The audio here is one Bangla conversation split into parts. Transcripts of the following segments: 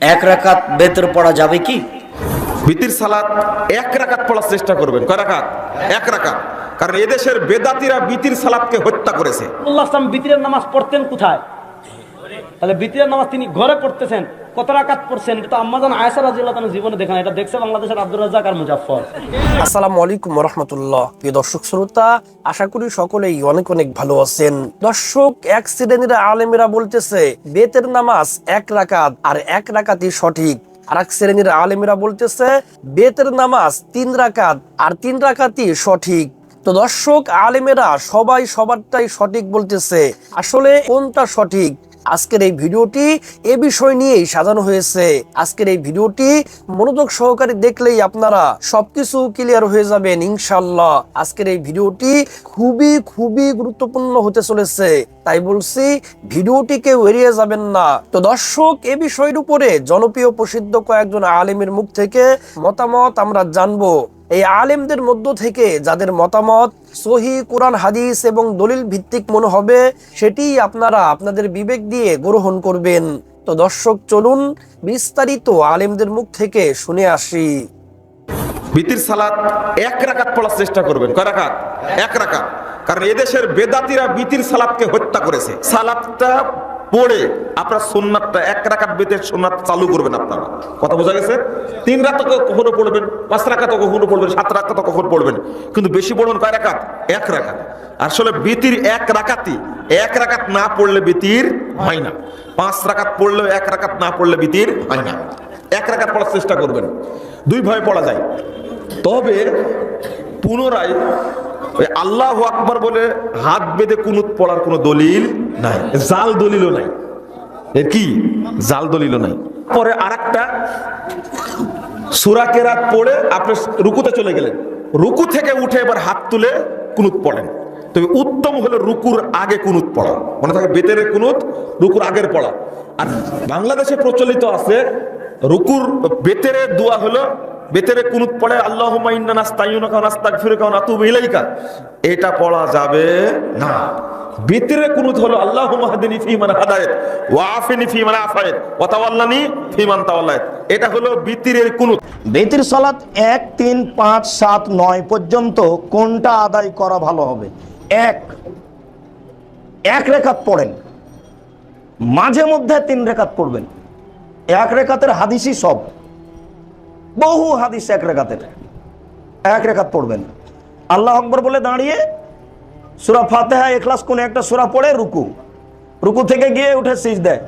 এক রাকাত বেতর পড়া যাবে কি? বিতির সালাত এক রাকাত পড়ার চেষ্টা করবেন। কয় রাকাত? এক রাকাত। কারণ এদেশের বেদাতিরা বিতির সালাতকে হত্যা করেছে। আল্লাহ বিতিরের নামাজ পড়তেন কোথায়? তাহলে বিতিরের নামাজ তিনি ঘরে পড়তেছেন। কত রাকাত পড়ছেন? এটা আম্মাজান জীবনে দেখেন এটা দেখছে বাংলাদেশের আব্দুর আর মুজাফফর। আসসালামু আলাইকুম রহমতুল্লাহ। প্রিয় দর্শক, শ্রোতা, আশা করি সকলেই অনেক অনেক ভালো আছেন। দর্শক, এক শ্রেণির আলেমেরা বলতেছে, বেতের নামাজ এক রাকাত আর এক রাকাতই সঠিক। আর এক শ্রেণির আলেমেরা বলতেছে, বেতের নামাজ তিন রাকাত আর তিন রাকাতই সঠিক। তো দর্শক, আলেমেরা সবাই সবারটাই সঠিক বলতেছে। আসলে কোনটা সঠিক? আজকের এই ভিডিওটি এ বিষয় নিয়েই সাজানো হয়েছে। আজকের এই ভিডিওটি মনোযোগ সহকারে দেখলেই আপনারা সবকিছু ক্লিয়ার হয়ে যাবেন ইনশাল্লাহ আজকের এই ভিডিওটি খুবই খুবই গুরুত্বপূর্ণ হতে চলেছে। তাই বলছি ভিডিওটিকে এড়িয়ে যাবেন না। তো দর্শক, এ বিষয়ের উপরে জনপ্রিয় প্রসিদ্ধ কয়েকজন আলেমের মুখ থেকে মতামত আমরা জানব। এই আলেমদের মধ্য থেকে যাদের মতামত, সহি কোরআন, হাদিস এবং দলিল ভিত্তিক মনে হবে সেটি আপনারা আপনাদের বিবেক দিয়ে গ্রহণ করবেন। তো দর্শক, চলুন বিস্তারিত আলেমদের মুখ থেকে শুনে আসি। বিতির সালাত এক রাকাত পড়ার চেষ্টা করবেন। কয় এক কারণ এদেশের বেদাতিরা বিতির সালাতকে হত্যা করেছে। সালাতটা পড়ে আপনার সোননাথটা এক রাকাত বেতের সোননাথ চালু করবেন আপনারা। কথা বোঝা গেছে? তিন রাত কখনো পড়বেন, পাঁচ রাকাত কখনো পড়বেন, সাত রাকাত কখনো পড়বেন। কিন্তু বেশি পড়বেন কয় রাকাত? এক রাকাত। আসলে বেতির এক রাকাতই, এক রাকাত না পড়লে বেতির হয় না। পাঁচ রাকাত পড়লেও এক রাকাত না পড়লে বেতির হয় না। এক রাকাত পড়ার চেষ্টা করবেন। দুই ভয়ে পড়া যায়। তবে পুনরায় ওই আল্লাহ আকবর বলে হাত বেঁধে কুনুত পড়ার কোনো দলিল নাই। জাল দলিলও নাই। এর কি? জাল দলিলও নাই। পরে আর একটা সুরা কেরাত পড়ে আপনি রুকুতে চলে গেলেন। রুকু থেকে উঠে এবার হাত তুলে কুনুত পড়েন। তবে উত্তম হলো রুকুর আগে কুনুত পড়া। মনে থাকে বেতের কুনুত, রুকুর আগের পড়া। আর বাংলাদেশে প্রচলিত আছে, রুকুর বেতের দোয়া হলো বেতেরে কুনুত পড়ে আল্লাহ এটা পড়া যাবে না। বেতেরে কুনুত হলো আল্লাহ মাহদিনী ফিমান হাদায়েত ওয়া আফিনি ফিমান আফায়েত ওয়া তাওয়াল্লানি ফিমান তাওয়াল্লায়েত। এটা হলো বিতিরের কুনুত। বেতির সালাত এক, তিন, পাঁচ, সাত, নয় পর্যন্ত কোনটা আদায় করা ভালো হবে? এক। এক রেখাত পড়েন। মাঝে মধ্যে তিন রেখাত পড়বেন। এক রেখাতের হাদিসই সব। বহু হাদিস এক রেখাতের। এক রেখাত পড়বেন। আল্লাহ আকবর বলে দাঁড়িয়ে সুরা ফাতেহা, এখলাস কোন একটা সুরা পড়ে, রুকু। রুকু থেকে গিয়ে উঠে সিজ দেয়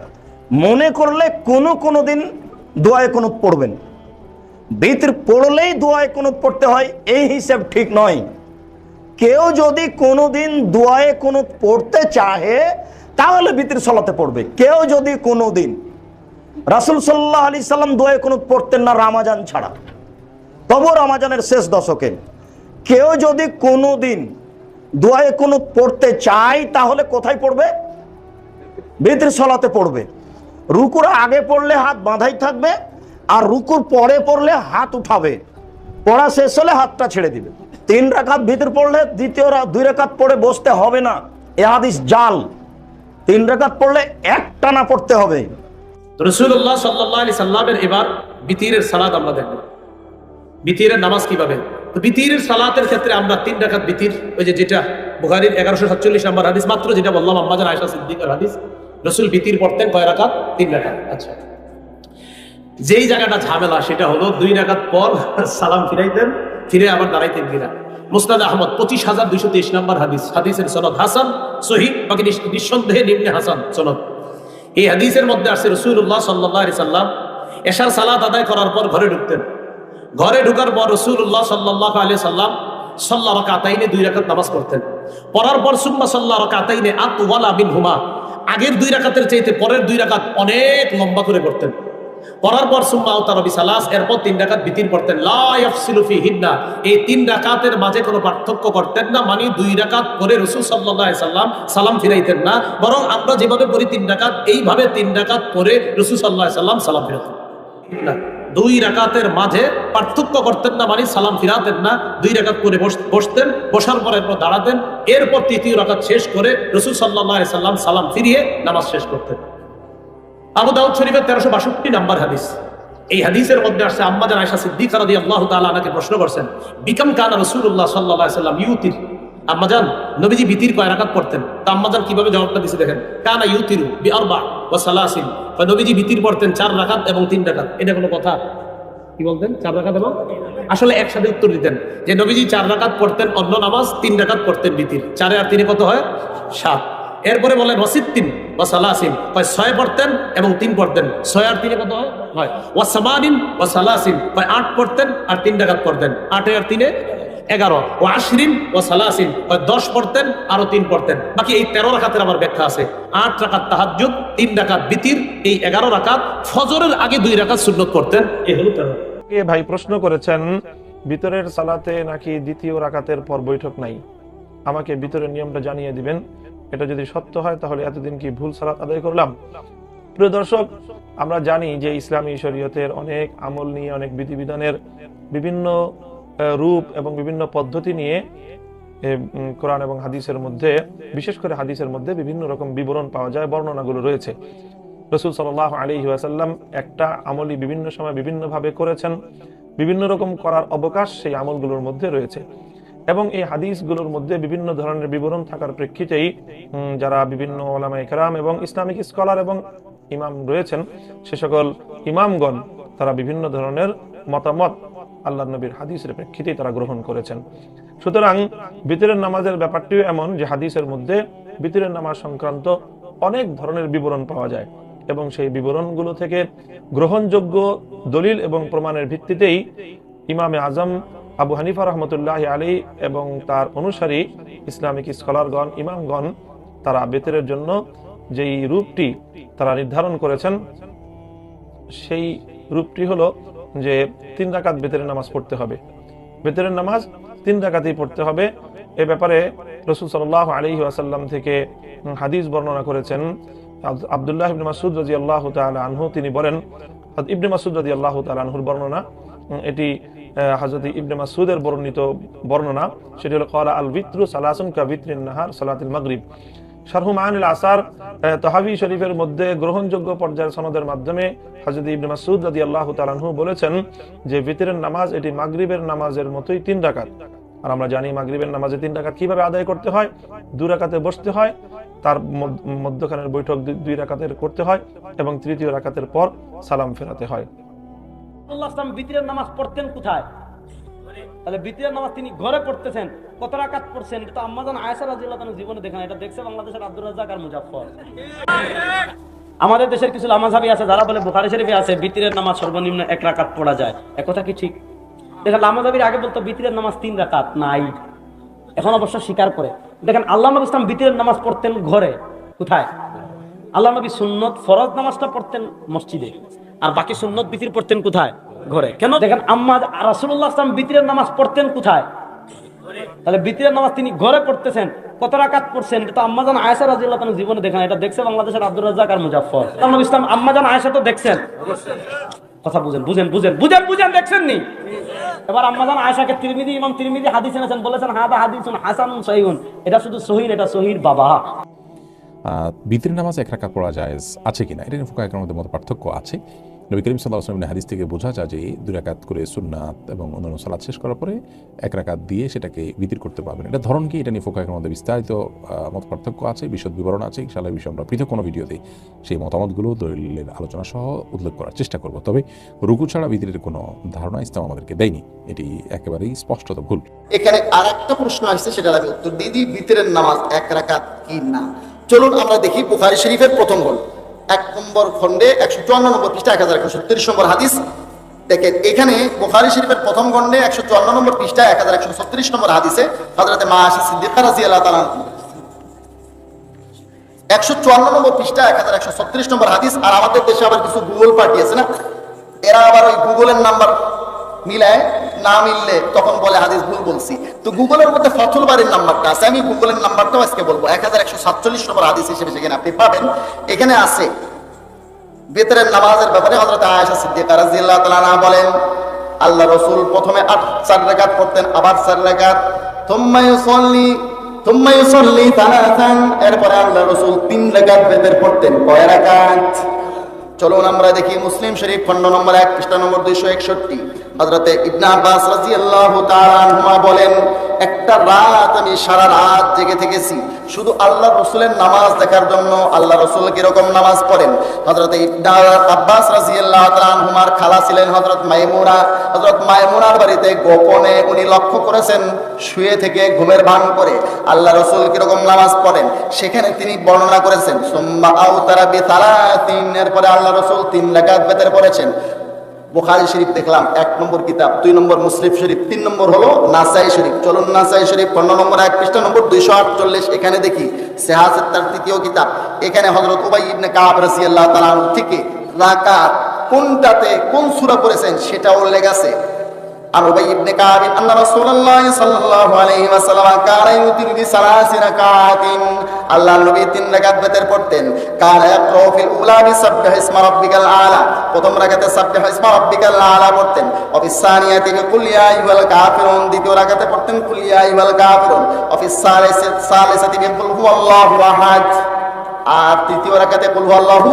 মনে করলে কোনো কোনো দিন দোয়ায় কোনো পড়বেন। বিতির পড়লেই দোয়ায় কোনো পড়তে হয়, এই হিসেব ঠিক নয়। কেউ যদি কোনো দিন দোয়ায় কোনো পড়তে চাহে, তাহলে বিতির সলাতে পড়বে। কেউ যদি কোনো দিন রাসুল সাল্লাহ আলি সাল্লাম দোয়ায় কোনো পড়তেন না রামাজান ছাড়া। তবু রামাজানের শেষ দশকে। কেউ যদি কোনো দিন দোয়ায় কোনো পড়তে চায়, তাহলে কোথায় পড়বে? বিতির সলাতে পড়বে। রুকুর আগে পড়লে হাত বাঁধাই থাকবে, আর রুকুর পরে পড়লে হাত উঠাবে। পড়া শেষ হলে হাতটা ছেড়ে দিবে। তিন রাকাত ভিতর পড়লে দ্বিতীয় দুই রাকাত পড়ে বসতে হবে না। এ হাদিস জাল। তিন রাকাত পড়লে একটা না পড়তে হবে। রসুল্লাহ সাল্লাহ আলি সাল্লামের এবার বিতিরের সালাদ আমরা দেখব। বিতিরের নামাজ কীভাবে? তো বিতিরের সালাতের ক্ষেত্রে আমরা তিন রাখাত বিতির, ওই যে যেটা বুখারির এগারোশো সাতচল্লিশ নম্বর হাদিস, মাত্র যেটা বললাম আম্মাজান আয়সা সিদ্দিকের হাদিস, রসুল বিতির পড়তেন কয় রাখাত তিন রাখাত আচ্ছা। যেই জায়গাটা ঝামেলা, সেটা হলো দুই রাখাত পর সালাম ফিরাইতেন, ফিরে আবার দাঁড়াইতেন কিনা? মুস্তাদ আহমদ, পঁচিশ হাজার দুইশো তেইশ নম্বর হাদিস, হাদিসের সনদ হাসান সহি বাকি নিঃসন্দেহে নিম্নে হাসান সনদ। এই হাদিসের মধ্যে আসছে রসুল্লাহ সাল্লাহ সাল্লাম এশার সালাত আদায় করার পর ঘরে ঢুকতেন। ঘরে ঢুকার পর রসুল্লাহ সাল্লাহ আলি সাল্লাম সাল্লাহ রকাতাইনে দুই রাকাত নামাজ করতেন পড়ার পর সুম্মা সাল্লাহ রকাতাইনে আতওয়ালা বিন হুমা আগের দুই রাকাতের চাইতে পরের দুই রাকাত অনেক লম্বা করে করতেন পড়ার পর সুম্মা আওতার রবি সালাস এরপর তিন রাকাত বিতির পড়তেন, লা ইয়াফসিলু ফি হিন্না এই তিন রাকাতের মাঝে কোনো পার্থক্য করতেন না মানে দুই রাকাত করে রসুল আলাইহি সাল্লাম সালাম ফিরাইতেন না, বরং আমরা যেভাবে পড়ি তিন রাকাত, এইভাবে তিন রাকাত পরে রসুল আলাইহি সাল্লাম সালাম ফিরাতেন। না, দুই রাকাতের মাঝে পার্থক্য করতেন না মানে সালাম ফিরাতেন না, দুই রাকাত করে বসতেন, বসার পর এরপর দাঁড়াতেন, এরপর তৃতীয় রাকাত শেষ করে রসুল সাল্লাহ সাল্লাম সালাম ফিরিয়ে নামাজ শেষ করতেন। আবু দাউদ শরীফের তেরোশো বাষট্টি নাম্বার হাদিস। এই হাদিসের মধ্যে আসছে আম্মাজান আয়সা সিদ্দিকা রাদি আল্লাহ আনাকে প্রশ্ন করছেন, বিকাম কানা রাসূলুল্লাহ সাল্লাল্লাহু সাল্লাম ইউতির? আম্মাজান নবীজি বিতির কয় রাকাত পড়তেন। তা আম্মাজান কীভাবে জবাবটা দিছে দেখেন, কানা ইউতিরু বি আরবা ওয়া সালাসিন। কয় নবীজি বিতির পড়তেন চার রাকাত এবং তিন রাকাত। এটা কোনো কথা? কি বলতেন? চার রাকাত এবং আসলে একসাথে উত্তর দিতেন যে নবীজি চার রাকাত পড়তেন, অন্য নামাজ তিন রাকাত পড়তেন বিতির। চারে আর তিনে কত হয়? সাত। এরপরে বলেন ওয়াসিদ বা সালাসিন। কয়, ছয় পড়তেন এবং তিন পড়তেন। ছয় আর তিনে কত হয়? হয়। ওয়া সামানিন ওয়া সালাসিন। কয়, আট পড়তেন আর তিন ডাকাত পড়তেন। আটে আর তিনে এগারো। ও আশরিন ও সালাসিন। কয়, দশ পড়তেন, আরও তিন পড়তেন। বাকি এই তেরো রাকাতের আবার ব্যাখ্যা আছে। আট রাকাত তাহাজ্জুদ, তিন রাকাত বিতির। এই এগারো রাকাত ফজরের আগে দুই রাখাত সুন্নত পড়তেন। এই হলো তেরো। ভাই প্রশ্ন করেছেন, ভিতরের সালাতে নাকি দ্বিতীয় রাকাতের পর বৈঠক নাই? আমাকে ভিতরের নিয়মটা জানিয়ে দিবেন। এটা যদি সত্য হয়, তাহলে এতদিন কি ভুল সালাত আদায় করলাম? প্রিয় দর্শক, আমরা জানি যে ইসলামী শরীয়তের অনেক আমল নিয়ে, অনেক বিধিবিধানের বিভিন্ন রূপ এবং বিভিন্ন পদ্ধতি নিয়ে কোরআন এবং হাদিসের মধ্যে, বিশেষ করে হাদিসের মধ্যে বিভিন্ন রকম বিবরণ পাওয়া যায়, বর্ণনাগুলো রয়েছে। রসুল সাল্লাহ আলী ওয়াসাল্লাম একটা আমলই বিভিন্ন সময় বিভিন্নভাবে করেছেন, বিভিন্ন রকম করার অবকাশ সেই আমলগুলোর মধ্যে রয়েছে। এবং এই হাদিসগুলোর মধ্যে বিভিন্ন ধরনের বিবরণ থাকার প্রেক্ষিতেই যারা বিভিন্ন ওলামা ইকরাম এবং ইসলামিক স্কলার এবং ইমাম রয়েছেন, সে সকল ইমামগণ তারা বিভিন্ন ধরনের মতামত আল্লাহ নবীর হাদিসের প্রেক্ষিতেই তারা গ্রহণ করেছেন। সুতরাং বিতরের নামাজের ব্যাপারটিও এমন যে হাদিসের মধ্যে বিতরের নামাজ সংক্রান্ত অনেক ধরনের বিবরণ পাওয়া যায় এবং সেই বিবরণগুলো থেকে গ্রহণযোগ্য দলিল এবং প্রমাণের ভিত্তিতেই ইমামে আজম আবু হানিফা রহমতুল্লাহ আলী এবং তার অনুসারী ইসলামিক স্কলারগণ, ইমামগণ, তারা বেতরের জন্য যেই রূপটি তারা নির্ধারণ করেছেন, সেই রূপটি হলো যে তিন রাকাত বেতরের নামাজ পড়তে হবে। বেতরের নামাজ তিন রাকাতেই পড়তে হবে। এ ব্যাপারে রসুল সাল্লাহ আলী আসাল্লাম থেকে হাদিস বর্ণনা করেছেন। আব- আব্দুল্লাহ ইবনে মাসুদ রাজি আল্লাহ আনহু, তিনি বলেন ইবনে মাসুদ রাজি আল্লাহ আনহুর বর্ণনা এটি হজরত ইবনে মাসুদের বর্ণিত বর্ণনা, সেটি হলো কলা আল বিত্রু সালাসুন কা বিত্রিন নাহার সালাতুল মাগরিব। শারহু মাহানুল আসার তহাবি শরীফের মধ্যে গ্রহণযোগ্য পর্যায়ের সনদের মাধ্যমে হজরত ইবনে মাসুদ রাদি আল্লাহ তালানহু বলেছেন যে, ভিতরের নামাজ এটি মাগরিবের নামাজের মতোই তিন রাকাত। আর আমরা জানি মাগরিবের নামাজে তিন রাকাত কীভাবে আদায় করতে হয়? দু রাকাতে বসতে হয়, তার মধ্য- মধ্যখানের বৈঠক দুই রাকাতের করতে হয় এবং তৃতীয় রাকাতের পর সালাম ফেরাতে হয়। রাসূলুল্লাহ সাল্লাম বিতিরের নামাজ পড়তেন কোথায়? তাহলে বিতিরের নামাজ তিনি ঘরে পড়তেছেন, কত রাকাত পড়ছেন? এটা তো আম্মাজান আয়েশা রাদিয়াল্লাহু তাআলা জীবনে দেখেন এটা দেখছে বাংলাদেশের আব্দুর রাজ্জাক আর মুজাফফর। আমাদের দেশের কিছু লামাজাবি আছে, যারা বলে বুখারী শরীফে আছে, বিতিরের নামাজ সর্বনিম্ন এক রাকাত পড়া যায়। একথা কি ঠিক? দেখেন, লামাজাবির আগে বলতো বিতিরের নামাজ তিন রাকাত নাই। এখন অবশ্য স্বীকার করে। দেখেন, আল্লাহ নবী ইসলাম বিতিরের নামাজ পড়তেন ঘরে। কোথায়? আল্লাহ নবী সুন্নত ফরজ নামাজটা পড়তেন মসজিদে। আর বাকি সুন্নত বিতির পড়তেন কোথায়? ঘরে। কেন? দেখেন, আম্মা রাসুল্লাহ আসলাম বিতিরের নামাজ পড়তেন কোথায়? তাহলে বিতিরের নামাজ তিনি ঘরে পড়তেছেন, কত পড়ছেন? এটা তো তাআলা জীবনে দেখেন এটা দেখছে বাংলাদেশের আব্দুর রাজ্জাক আর আল্লাহ নবী ইসলাম আম্মাজান আয়েশা তো দেখছেন। কথা বুঝেন বুঝেন বুঝেন বুঝেন বুঝেন দেখছেন নি এবার আম্মাজান আয়েশাকে তিরমিজি, ইমাম তিরমিজি হাদিস এনেছেন, বলেছেন, হাদা হাদিসুন সহিহুন। এটা শুধু সহিহ এটা সহির বাবা। আহ, বিতির নামাজ এক রাকাত পড়া যায় আছে কিনা? এটা নিয়ে ফুকায়কের মধ্যে মত পার্থক্য আছে। নবী করিম সাল্লাহ আসলামের হাদিস থেকে বোঝা যায় যে দুই রাকাত করে সুন্নাত এবং অন্যান্য সালাদ শেষ করার পরে এক রাকাত দিয়ে সেটাকে বিতির করতে পারবেন। এটা ধরন কি? এটা নিয়ে ফোকা ফুকায়কের মধ্যে বিস্তারিত মত পার্থক্য আছে বিশদ বিবরণ আছে। ইনশাআল্লাহ এই বিষয়ে আমরা পৃথক কোনো ভিডিওতে সেই মতামতগুলো দলিলের আলোচনা সহ উল্লেখ করার চেষ্টা করব। তবে রুকু ছাড়া বিতিরের কোনো ধারণা ইসলাম আমাদেরকে দেয়নি। এটি একেবারেই স্পষ্টত ভুল। এখানে আর একটা প্রশ্ন আসছে সেটা উত্তর দিয়ে দিই ভিতরের নামাজ এক রাকাত কি না? চলুন আমরা দেখি বুখারি শরীফের প্রথম খন্ড এক নম্বর খন্ডে একশো চুয়ান্ন নম্বর পৃষ্ঠা, এক হাজার একশো ছত্রিশ নম্বর হাদিস। দেখেন, এখানে বুখারি শরীফের প্রথম খন্ডে একশো চুয়ান্ন নম্বর পৃষ্ঠা, এক হাজার একশো ছত্রিশ নম্বর হাদিসে হজরতে মা আশা সিদ্দিকা রাজি আল্লাহ তালা একশো চুয়ান্ন নম্বর পৃষ্ঠা, এক হাজার একশো ছত্রিশ নম্বর হাদিস। আর আমাদের দেশে আবার কিছু গুগল পার্টি আছে না? এরা আবার ওই গুগলের নাম্বার মিলায় না মিললে তখন বলে হাদিস ভুল বলছি। তো গুগলের মধ্যে ফথল বাড়ির নাম্বারটা আছে। আমি গুগলের নাম্বারটাও আজকে বলব। এক হাজার একশো সাতচল্লিশ নম্বর হাদিস হিসেবে সেখানে আপনি পাবেন। এখানে আছে, বেতরের নামাজের ব্যাপারে হযরত আয়েশা সিদ্দিকা রাদিয়াল্লাহু তাআলা বলেন, আল্লাহ রসুল প্রথমে আট, চার রাকাত পড়তেন, আবার চার রাকাত। থুম্মা ইউসাল্লি, থুম্মা এরপরে আল্লাহ রসুল তিন রাকাত বেতের পড়তেন। কয় রাকাত? চলুন আমরা দেখি মুসলিম শরীফ খন্ড নম্বর এক, পৃষ্ঠা নম্বর দুইশো একষট্টি। হজরতে ইবনা আব্বাস রাজি আল্লাহ বলেন একটা রাত আমি সারা রাত জেগে থেকেছি। শুধু আল্লাহ রসুলের নামাজ দেখার জন্য আল্লাহ রসুল কীরকম নামাজ পড়েন? হজরতে আব্বাস রাদিয়াল্লাহু তাআলা খালা ছিলেন হজরত মাইমুনা। হজরত মাইমুনার বাড়িতে গোপনে উনি লক্ষ্য করেছেন, শুয়ে থেকে ঘুমের ভান করে আল্লাহ রসুল কীরকম নামাজ পড়েন। সেখানে তিনি বর্ণনা করেছেন, সুম্মা আউতারা বিতালাতিন এরপরে আল্লাহ রসুল তিন রাকাত বেতের পড়েছেন। বুখারী শরীফ দেখলাম, এক নম্বর কিতাব, দুই নম্বর মুসলিফ শরীফ, তিন নম্বর হলো নাসাই শরীফ। চলুন নাসাই শরীফ, পনেরো নম্বর এক পৃষ্ঠা, নম্বর দুইশো আটচল্লিশ, এখানে দেখি সেহাসের তার তৃতীয় কিতাব। এখানে হজরত উবাই ইবনে কাব রাদিয়াল্লাহু আল্লাহ তালা থেকে রাকাত কোনটাতে কোন সুরা করেছেন সেটা উল্লেখ আছে। আর উবাই ইবনে কাবিন আল্লাহ রাসূলুল্লাহ সাল্লাল্লাহু আলাইহি ওয়াসাল্লাম কারা ইউতির বি সালাসি তিন রাকাত পড়তেন। কারা ইয়াকরাউ ফিল উলা বি আলা? প্রথম রাকাতে সাববিহ ইসমা রাব্বিকাল আলা পড়তেন। ও ফিস সানিয়াতি কুল ইয়া আইহাল দ্বিতীয় রাকাতে পড়তেন কুল ইয়া আইহাল কাফিরুন। ও ফিস সালিসাতি সালিসাতি কুল আর তৃতীয় রাকাতে কুল হুয়াল্লাহু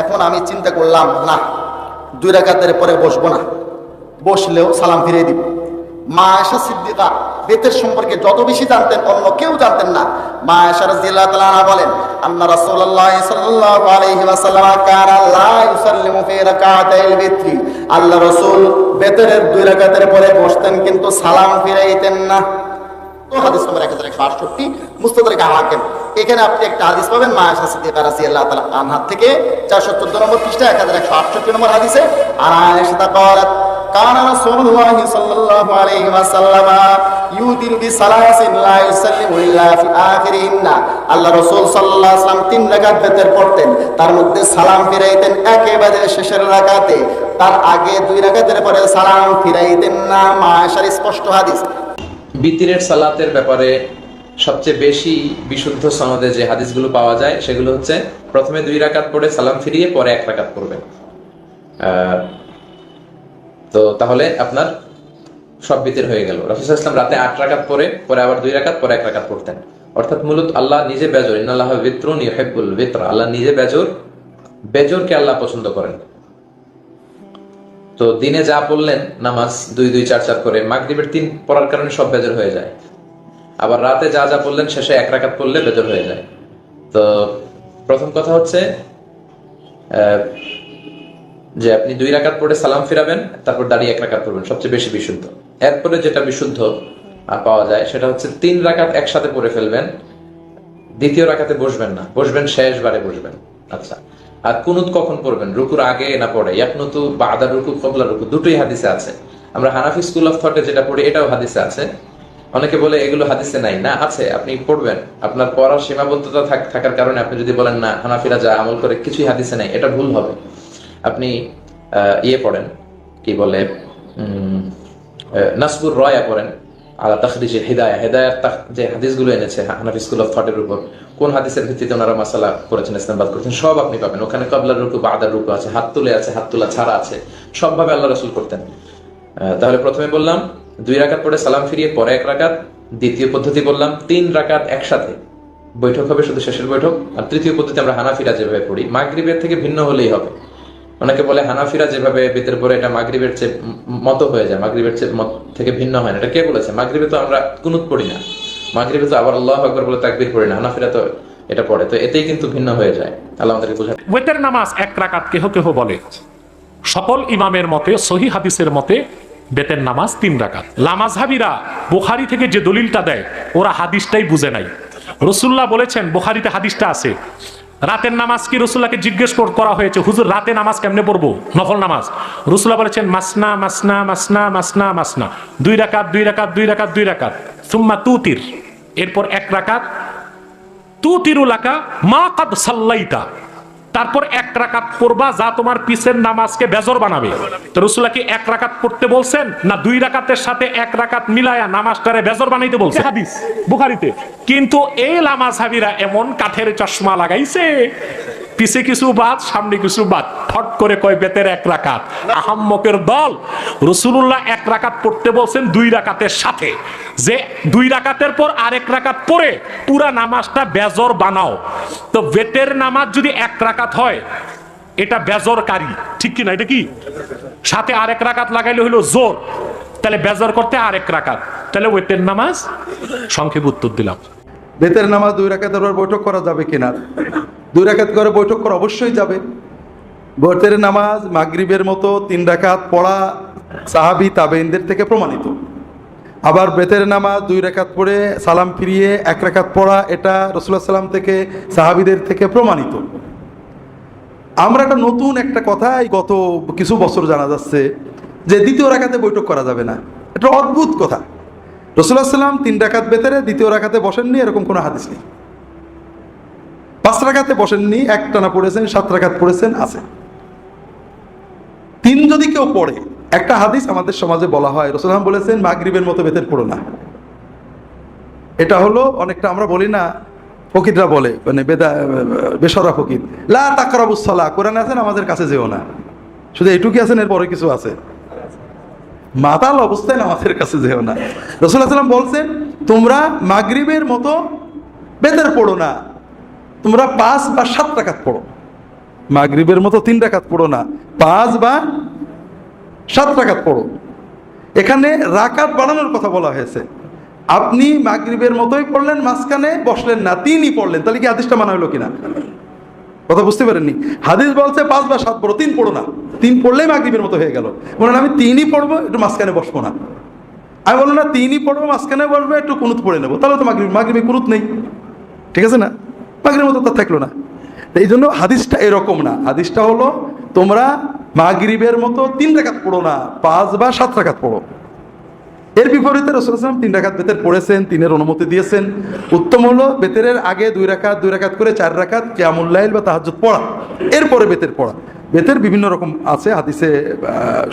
এখন আমি চিন্তা করলাম, না, দুই পরে বসবো না। বসলেও সালাম ফিরিয়ে দিব। মা সিদ্দিকা বেতের সম্পর্কে যত বেশি জানতেন, অন্য কেউ জানতেন না। মা বলেন আল্লাহ রাসূল বেতের দুই রাকাতের পরে বসতেন, কিন্তু সালাম ফিরাইতেন না। তো হাদিস নম্বর এক হাজার একশো আটষট্টি মুস্তাদারিক হাকিম এখানে আপনি একটা হাদিস পাবেন মা আয়েশা সিদ্দিকা রাদিয়াল্লাহু তাআলা আনহা থেকে চারশো চোদ্দ নম্বর পৃষ্ঠা এক হাজার একশো আটষট্টি নম্বর হাদিসে আর আয়েশা قالت كان رسول الله صلى الله عليه وسلم يوتر بثلاث لا يسلم الا في اخرهن আল্লাহ রাসূল সাল্লাল্লাহু আলাইহি ওয়াসাল্লাম তিন রাকাত বেতের পড়তেন তার মধ্যে সালাম ফিরাইতেন একেবারে শেষের রাকাতে তার আগে দুই রাকাতের পরে সালাম ফিরাইতেন না মা আয়েশার স্পষ্ট হাদিস বিতিরের সালাতের ব্যাপারে সবচেয়ে বেশি বিশুদ্ধ সনদে যে হাদিসগুলো পাওয়া যায়, সেগুলো হচ্ছে প্রথমে দুই রাকাত পড়ে সালাম ফিরিয়ে পরে এক রাকাত পড়বেন। তো তাহলে আপনার সব বিতির হয়ে গেল। রফিস ইসলাম রাতে আট রাকাত পরে পরে আবার দুই রাকাত, পরে এক রাকাত পড়তেন। অর্থাৎ মূলত আল্লাহ নিজে বেজর, ইন্নাল্লাহ বিত্রুন ইউহিব্বুল বিত্র, আল্লাহ নিজে বেজর, বেজরকে আল্লাহ পছন্দ করেন। তো দিনে যা পড়লেন নামাজ, দুই দুই, চার চার করে, মাগরিবের তিন পড়ার কারণে সব বেজর হয়ে যায়। আবার রাতে যা যা পড়লেন, শেষে এক রাকাত পড়লে বেজর হয়ে যায়। তো প্রথম কথা হচ্ছে যে আপনি দুই রাকাত পড়ে সালাম ফিরাবেন, তারপর দাঁড়িয়ে এক রাকাত পড়বেন, সবচেয়ে বেশি বিশুদ্ধ। এরপরে যেটা বিশুদ্ধ পাওয়া যায়, সেটা হচ্ছে তিন রাকাত একসাথে পড়ে ফেলবেন, দ্বিতীয় রাকাতে বসবেন না, বসবেন শেষ বারে বসবেন। আচ্ছা আর কুনুত কখন পড়বেন? রুকুর আগে না পড়ে ইয়াকনুতু বা আদার রুকু কবলা রুকু, দুটোই হাদিসে আছে। আমরা হানাফি স্কুল অফ থটে যেটা পড়ি, এটাও হাদিসে আছে। অনেকে বলে এগুলো হাদিসে নাই। না, আছে, আপনি পড়বেন। আপনার পড়ার সীমাবদ্ধতা থাক- থাকার কারণে আপনি যদি বলেন, না, হানাফিরা যা আমল করে, কিছুই হাদিসে নাই, এটা ভুল হবে। আপনি ইয়ে পড়েন, কি বলে নাসবুর রয়া পড়েন। আলা তাখরিজে হিদায়া হেদায়াত তাখ- যে হাদিসগুলো এনেছে, হানাফি স্কুল অফ থটের উপর, কোন হাদিসের ভিত্তিতে ওনারা মাসালা করেছেন ইসলামবাদ করেছেন, সব আপনি পাবেন। ওখানে কবলার রুকু বা আদার রুকু আছে, হাত তুলে আছে, হাত তোলা ছাড়া আছে, সবভাবে আল্লাহ রসুল করতেন। তাহলে প্রথমে বললাম, দুই রাকাত পরে সালাম ফিরিয়ে, পরে এক রাকাত, দ্বিতীয় পদ্ধতি বললাম, তিন রাকাত একসাথে। বৈঠক হবে শুধু শেষের বৈঠক, আর তৃতীয় পদ্ধতি আমরা হানাফিরা যেভাবে পড়ি, মাগরিবের থেকে ভিন্ন হলেই হবে। অনেকে বলে হানাফিরা যেভাবে বেতের পরে এটা মাগরিবের চেয়ে মতো হয়ে যায়, মাগরিবের চেয়ে মত থেকে ভিন্ন হয় না। এটা কে বলেছে? মাগরিবে তো আমরা কুনুত পড়ি না। মাগরিবে তো আবার আল্লাহ আকবর বলে তাকবির পড়ি না। হানাফিরা তো এটা পড়ে। তো এতেই কিন্তু ভিন্ন হয়ে যায়। আল্লাহ আমাদেরকে বোঝা ওয়েতের নামাজ এক রাকাত কেহ কেহ বলে। সকল ইমামের মতে সহি হাদিসের মতে, বেতের নামাজ তিন রাকাত। লামাজহাবিরা বুখারি থেকে যে দলিলটা দেয়, ওরা হাদিসটাই বুঝে নাই। রসুল্লাহ বলেছেন, বুখারিতে হাদিসটা আছে রাতের নামাজ কি রসুল্লাহকে জিজ্ঞেস কর- হয়েছে? হুজুর, রাতে নামাজ কেমনে পড়ব? নফল নামাজ। রসুল্লাহ বলেছেন, মাসনা মাসনা মাসনা মাসনা মাসনা। দুই রাকাত দুই রাকাত দুই রাকাত দুই রাকাত। সুম্মা তুতির। এরপর এক রাকাত। তু তিরুলাকা মা কাদ সাল্লাইতা। তারপর এক রাকাত পড়বা যা তোমার পিসের নামাজকে বেজর বানাবে। তো রসুল্লাহ কি এক রাকাত পড়তে বলছেন না দুই রাকাতের সাথে এক রাকাত মিলায়া নামাজটারে বেজর বানাইতে বলছে? হাদিস বুখারিতে। কিন্তু এই লামা হাবিরা এমন কাঠের চশমা লাগাইছে পিছে কিছু বাদ, সামনে কিছু বাদ। ফট করে কয় বেতের এক রাকাত। আহাম্মকের দল রসুল্লাহ এক রাকাত পড়তে বলছেন দুই রাকাতের সাথে। যে দুই রাকাতের পর আরেক রাকাত পরে পুরা নামাজটা বেজর বানাও। তো বেতের নামাজ যদি এক রাকাত হয়, এটা বেজরকারী। ঠিক কি না এটা কি? সাথে আরেক রাকাত লাগাইলে হলো জোর। তাহলে বেজর করতে আরেক রাকাত। তাহলে ওয়েতের নামাজ? সংক্ষেপ উত্তর দিলাম। বেতের নামাজ দুই রাকাতের পর বৈঠক করা যাবে কিনা? দুই রাকাত করে বৈঠক করা অবশ্যই যাবে। বেতের নামাজ, মাগরিবের মতো তিন রাকাত পড়া সাহাবি তাবেইনদের থেকে প্রমাণিত। আবার বেতের নামাজ দুই রাকাত পড়ে সালাম ফিরিয়ে এক রেখাত পড়া, এটা রসুল্লাহ সাল্লাম থেকে সাহাবিদের থেকে প্রমাণিত। আমরা একটা নতুন একটা কথা এই গত কিছু বছর জানা যাচ্ছে যে দ্বিতীয় রাকাতে বৈঠক করা যাবে না। এটা অদ্ভুত কথা। রসুল্লাহ সাল্লাম তিন রাকাত বেতেরে দ্বিতীয় রাকাতে বসেননি, এরকম কোনো হাদিস নেই। রাকাতে বসেননি এক টানা পড়েছেন, সাত রাকাত পড়েছেন, আছে। তিন যদি কেউ পড়ে, একটা হাদিস আমাদের সমাজে বলা হয় রসুলাম বলেছেন, মাগরিবের মতো বেতের পড়ো না। এটা হলো অনেকটা আমরা বলি না, ফকিররা বলে মানে বেদা, বেসরা ফকির। লা তাকরাবুসলা কোরআন আছেন আমাদের কাছে যেও না। শুধু এটুকি আছেন এরপরে কিছু আছে। মাতাল অবস্থায় আমাদের কাছে যেও না। রসুল্লাহ সাল্লাম বলছেন, তোমরা মাগরিবের মতো বেতের পড়ো না। তোমরা পাঁচ বা সাত রাকাত পড়ো। মাগরিবের মতো তিন রাকাত পড়ো না, পাঁচ বা সাত রাকাত পড়ো। এখানে রাকাত বাড়ানোর কথা বলা হয়েছে। আপনি মাগরিবের মতোই পড়লেন, মাঝখানে বসলেন না, তিনই পড়লেন। তাহলে কি হাদিসটা মানা হলো কিনা? কথা বুঝতে পারেননি? হাদিস বলছে পাঁচ বা সাত পড়ো, তিন পড়ো না। তিন পড়লেই মাগরিবের মতো হয়ে গেল। বলেন, আমি তিনই পড়ব, একটু মাঝখানে বসবো না। আমি বললাম, না, তিনই পড়ব মাঝখানে বসবো, একটু কুনুত পড়ে নেব। তাহলে তো মাগরিব, মাগরিবে কুনুত নেই। ঠিক আছে না? মাগরিবের মতো তার থাকল না। এই জন্য হাদিসটা এরকম না। হাদিসটা হলো, তোমরা মাগরিবের মতো তিন রাকাত পড়ো না, পাঁচ বা সাত রেখাত পড়ো। এর বিপরীতে রসুল আসলাম তিন রাখাত বেতের পড়েছেন, তিনের অনুমতি দিয়েছেন। উত্তম হলো বেতের আগে দুই রাখাত দুই রাখাত করে চার রাখাত কেয়ামুল্লাইল বা তাহাজ পড়া। এরপরে বেতের পড়া। বেতের বিভিন্ন রকম আছে, হাদিসে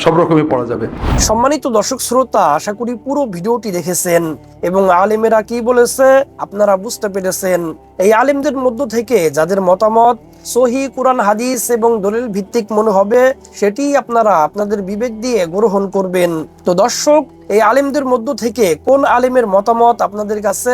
সব রকমই পড়া যাবে। সম্মানিত দর্শক, শ্রোতা, আশা করি পুরো ভিডিওটি দেখেছেন এবং আলেমেরা কি বলেছে আপনারা বুঝতে পেরেছেন। এই আলেমদের মধ্য থেকে যাদের মতামত সহি কোরআন, হাদিস এবং দলিল ভিত্তিক মনে হবে, সেটি আপনারা আপনাদের বিবেক দিয়ে গ্রহণ করবেন। তো দর্শক, এই আলেমদের মধ্য থেকে কোন আলেমের মতামত আপনাদের কাছে